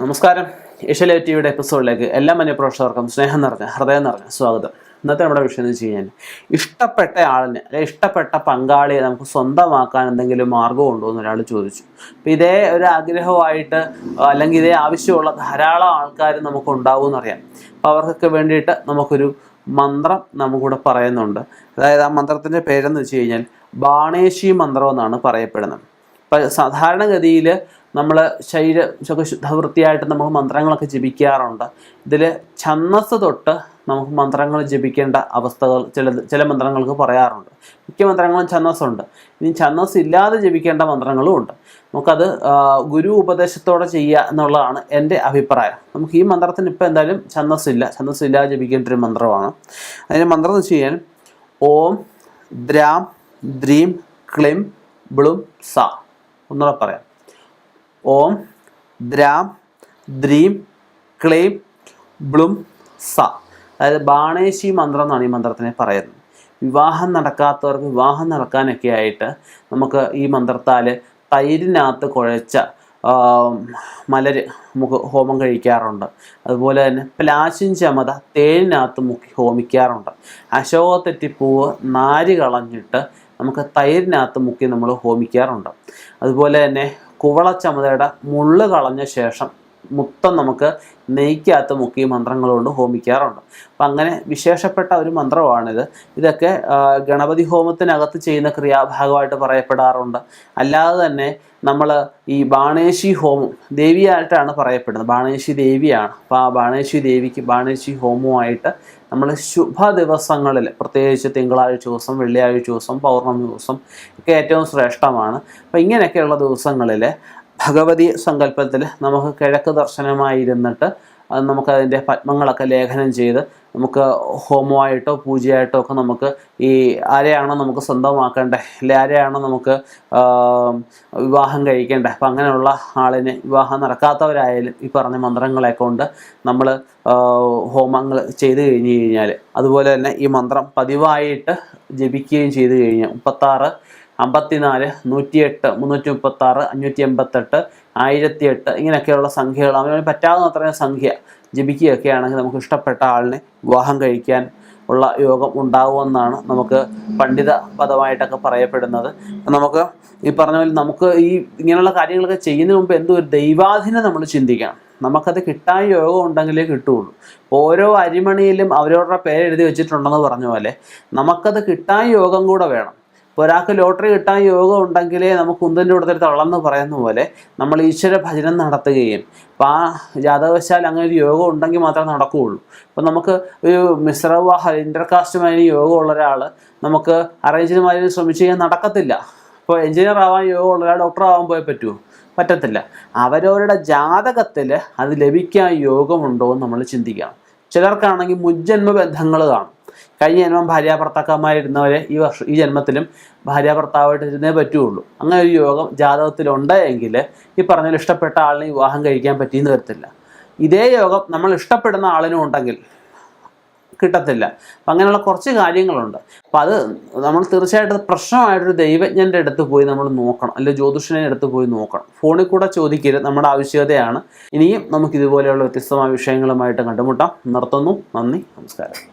നമസ്കാരം. ഏഷ്യലൈ ടി വിയുടെ എപ്പിസോഡിലേക്ക് എല്ലാ മന്യ പ്രേക്ഷകർക്കും സ്നേഹം നിറഞ്ഞ ഹൃദയം നിറഞ്ഞ സ്വാഗതം. ഇന്നത്തെ നമ്മുടെ വിഷയം എന്ന് വെച്ച് കഴിഞ്ഞാൽ ഇഷ്ടപ്പെട്ട ആളിനെ അല്ലെങ്കിൽ ഇഷ്ടപ്പെട്ട പങ്കാളിയെ നമുക്ക് സ്വന്തമാക്കാൻ എന്തെങ്കിലും മാർഗമുണ്ടോ എന്ന് ഒരാൾ ചോദിച്ചു. അപ്പം ഇതേ ഒരു ആഗ്രഹമായിട്ട് അല്ലെങ്കിൽ ഇതേ ആവശ്യമുള്ള ധാരാളം ആൾക്കാർ നമുക്ക് ഉണ്ടാവും എന്നറിയാം അപ്പം അവർക്കൊക്കെ വേണ്ടിയിട്ട് നമുക്കൊരു മന്ത്രം നമുക്കിവിടെ പറയുന്നുണ്ട്. അതായത് ആ മന്ത്രത്തിന്റെ പേരെന്ന് വെച്ച് കഴിഞ്ഞാൽ ബാണേശി മന്ത്രം എന്നാണ് പറയപ്പെടുന്നത്. ഇപ്പം സാധാരണഗതിയിൽ നമ്മൾ ശരീരം ഒക്കെ ശുദ്ധവൃത്തിയായിട്ട് നമുക്ക് മന്ത്രങ്ങളൊക്കെ ജപിക്കാറുണ്ട്. ഇതിൽ ഛന്നസ് തൊട്ട് നമുക്ക് മന്ത്രങ്ങൾ ജപിക്കേണ്ട അവസ്ഥകൾ ചില ചില മന്ത്രങ്ങൾക്ക് പറയാറുണ്ട്. മിക്ക മന്ത്രങ്ങളും ഛന്നസ്സുണ്ട് ഇനി ഛന്നസ് ഇല്ലാതെ ജപിക്കേണ്ട മന്ത്രങ്ങളും ഉണ്ട്. നമുക്കത് ഗുരു ഉപദേശത്തോടെ ചെയ്യുക എന്നുള്ളതാണ് എന്റെ അഭിപ്രായം. നമുക്ക് ഈ മന്ത്രത്തിന് ഇപ്പോൾ എന്തായാലും ഛന്നസ് ഇല്ല. ഛന്നസ് ഇല്ലാതെ ജപിക്കേണ്ട ഒരു മന്ത്രമാണ്. അതിന്റെ മന്ത്രം എന്ന് വെച്ച് കഴിഞ്ഞാൽ ഓം ദ്രാം ദ്രീം ക്ലിം ബ്ലും സ. ഒന്നുകൂടെ പറയാം. ഓം ദ്രാം ദ്രീം ക്ലീം ബ്ലും സ. അതായത് ബാണേശി മന്ത്രം എന്നാണ് ഈ മന്ത്രത്തിനെ പറയുന്നത്. വിവാഹം നടക്കാത്തവർക്ക് വിവാഹം നടക്കാനൊക്കെ ആയിട്ട് നമുക്ക് ഈ മന്ത്രത്താൽ തൈരിനകത്ത് കുഴച്ച മലര് നമുക്ക് ഹോമം കഴിക്കാറുണ്ട്. അതുപോലെ തന്നെ പ്ലാശിൻ ചമത തേനിനകത്ത് മുക്കി ഹോമിക്കാറുണ്ട്. അശോകത്തെറ്റിപ്പൂവ് നാര് കളഞ്ഞിട്ട് നമുക്ക് തൈരിനകത്ത് മുക്കി നമ്മൾ ഹോമിക്കാറുണ്ട്. അതുപോലെ തന്നെ കുവളച്ചമതയുടെ മുള്ള് കളഞ്ഞ ശേഷം മുത്തം നമുക്ക് നെയ്ക്കകത്ത് മുക്കി മന്ത്രങ്ങൾ കൊണ്ട് ഹോമിക്കാറുണ്ട്. അപ്പം അങ്ങനെ വിശേഷപ്പെട്ട ഒരു മന്ത്രമാണിത്. ഇതൊക്കെ ഗണപതി ഹോമത്തിനകത്ത് ചെയ്യുന്ന ക്രിയാഭാഗമായിട്ട് പറയപ്പെടാറുണ്ട്. അല്ലാതെ തന്നെ നമ്മൾ ഈ ബാണേശി ഹോമം ദേവിയായിട്ടാണ് പറയപ്പെടുന്നത്. ബാണേശി ദേവിയാണ്. അപ്പോൾ ആ ബാണേശി ദേവിക്ക് ബാണേശി ഹോമവുമായിട്ട് നമ്മൾ ശുഭ ദിവസങ്ങളിൽ പ്രത്യേകിച്ച് തിങ്കളാഴ്ച ദിവസം വെള്ളിയാഴ്ച ദിവസം പൗർണമി ദിവസം ഒക്കെ ഏറ്റവും ശ്രേഷ്ഠമാണ്. അപ്പോൾ ഇങ്ങനെയൊക്കെയുള്ള ദിവസങ്ങളിൽ ഭഗവതി സങ്കല്പത്തിൽ നമുക്ക് കിഴക്ക് ദർശനമായിരുന്നിട്ട് നമുക്ക് നമുക്കതിന്റെ പത്മങ്ങളൊക്കെ ലേഖനം ചെയ്ത് നമുക്ക് ഹോമമായിട്ടോ പൂജയായിട്ടോ ഒക്കെ നമുക്ക് ഈ ആരെയാണോ നമുക്ക് സ്വന്തമാക്കേണ്ടത് അല്ലെ ആരെയാണോ നമുക്ക് വിവാഹം കഴിക്കേണ്ടത് അപ്പം അങ്ങനെയുള്ള ആളിന് വിവാഹം നടക്കാത്തവരായാലും ഈ പറഞ്ഞ മന്ത്രങ്ങളെ കൊണ്ട് നമ്മൾ ഹോമങ്ങൾ ചെയ്തു കഴിഞ്ഞ് കഴിഞ്ഞാൽ അതുപോലെ തന്നെ ഈ മന്ത്രം പതിവായിട്ട് ജപിക്കുകയും ചെയ്തു കഴിഞ്ഞാൽ മുപ്പത്താറ് അമ്പത്തിനാല് നൂറ്റിയെട്ട് മുന്നൂറ്റി മുപ്പത്താറ് അഞ്ഞൂറ്റി എൺപത്തെട്ട് ആയിരത്തി എട്ട് ഇങ്ങനെയൊക്കെയുള്ള സംഖ്യകൾ അവന് പറ്റാവുന്ന അത്രയും സംഖ്യ ജപിക്കുകയൊക്കെ ആണെങ്കിൽ നമുക്ക് ഇഷ്ടപ്പെട്ട ആളിനെ വിവാഹം കഴിക്കാൻ ഉള്ള യോഗം ഉണ്ടാകുമെന്നാണ് നമുക്ക് പണ്ഡിത പദമായിട്ടൊക്കെ പറയപ്പെടുന്നത്. നമുക്ക് ഈ പറഞ്ഞ പോലെ നമുക്ക് ഈ ഇങ്ങനെയുള്ള കാര്യങ്ങളൊക്കെ ചെയ്യുന്നതിന് മുമ്പ് എന്തോ ഒരു ദൈവാധീനം നമ്മൾ ചിന്തിക്കണം. നമുക്കത് കിട്ടാൻ യോഗം ഉണ്ടെങ്കിലേ കിട്ടുകയുള്ളൂ. ഓരോ അരിമണിയിലും അവരവരുടെ പേരെഴുതി വെച്ചിട്ടുണ്ടെന്ന് പറഞ്ഞ പോലെ നമുക്കത് കിട്ടാൻ യോഗം കൂടെ വേണം. ഇപ്പോൾ ഒരാൾക്ക് ലോട്ടറി കിട്ടാൻ യോഗം ഉണ്ടെങ്കിലേ നമുക്ക് കുന്തന്റെ കൂടുതൽ തള്ളെന്ന് പറയുന്ന പോലെ നമ്മൾ ഈശ്വര ഭജനം നടത്തുകയും അപ്പോൾ ആ ജാതകവശാൽ അങ്ങനെ ഒരു യോഗം ഉണ്ടെങ്കിൽ മാത്രമേ നടക്കുകയുള്ളൂ. അപ്പോൾ നമുക്ക് ഒരു മിശ്രവിവാഹ ഇന്റർകാസ്റ്റുമായി യോഗമുള്ള ഒരാൾ നമുക്ക് അറേഞ്ച്മാരി ശ്രമിച്ചു കഴിഞ്ഞാൽ നടക്കത്തില്ല. ഇപ്പോൾ എഞ്ചിനീയർ ആവാൻ യോഗമുള്ള ഒരാൾ ഡോക്ടർ ആവാൻ പോയാൽ പറ്റുമോ? പറ്റത്തില്ല. അവരവരുടെ ജാതകത്തിൽ അത് ലഭിക്കാൻ യോഗമുണ്ടോ എന്ന് നമ്മൾ ചിന്തിക്കണം. ചിലർക്കാണെങ്കിൽ മുജ്ജന്മ ബന്ധങ്ങൾ കാണും. കഴിഞ്ഞ ജന്മം ഭാര്യ ഭർത്താക്കന്മാരിരുന്നവരെ ഈ വർഷം ഈ ജന്മത്തിലും ഭാര്യ ഭർത്താവായിട്ട് ഇരുന്നേ പറ്റുകയുള്ളൂ അങ്ങനെ ഒരു യോഗം ജാതകത്തിലുണ്ട് എങ്കിൽ ഈ പറഞ്ഞാൽ ഇഷ്ടപ്പെട്ട ആളിനെ വിവാഹം കഴിക്കാൻ പറ്റിയെന്ന് വരത്തില്ല. ഇതേ യോഗം നമ്മൾ ഇഷ്ടപ്പെടുന്ന ആളിനും ഉണ്ടെങ്കിൽ കിട്ടത്തില്ല. അപ്പം അങ്ങനെയുള്ള കുറച്ച് കാര്യങ്ങളുണ്ട്. അപ്പം അത് നമ്മൾ തീർച്ചയായിട്ടും പ്രശ്നമായിട്ടൊരു ദൈവജ്ഞന്റെ അടുത്ത് പോയി നമ്മൾ നോക്കണം. അല്ലെങ്കിൽ ജ്യോതിഷനെ അടുത്ത് പോയി നോക്കണം. ഫോണിൽ കൂടെ ചോദിക്കരുത്. നമ്മുടെ ആവശ്യകതയാണ്. ഇനിയും നമുക്ക് ഇതുപോലെയുള്ള വ്യത്യസ്തമായ വിഷയങ്ങളുമായിട്ട് കണ്ടുമുട്ടാം. നിർത്തുന്നു. നന്ദി. നമസ്കാരം.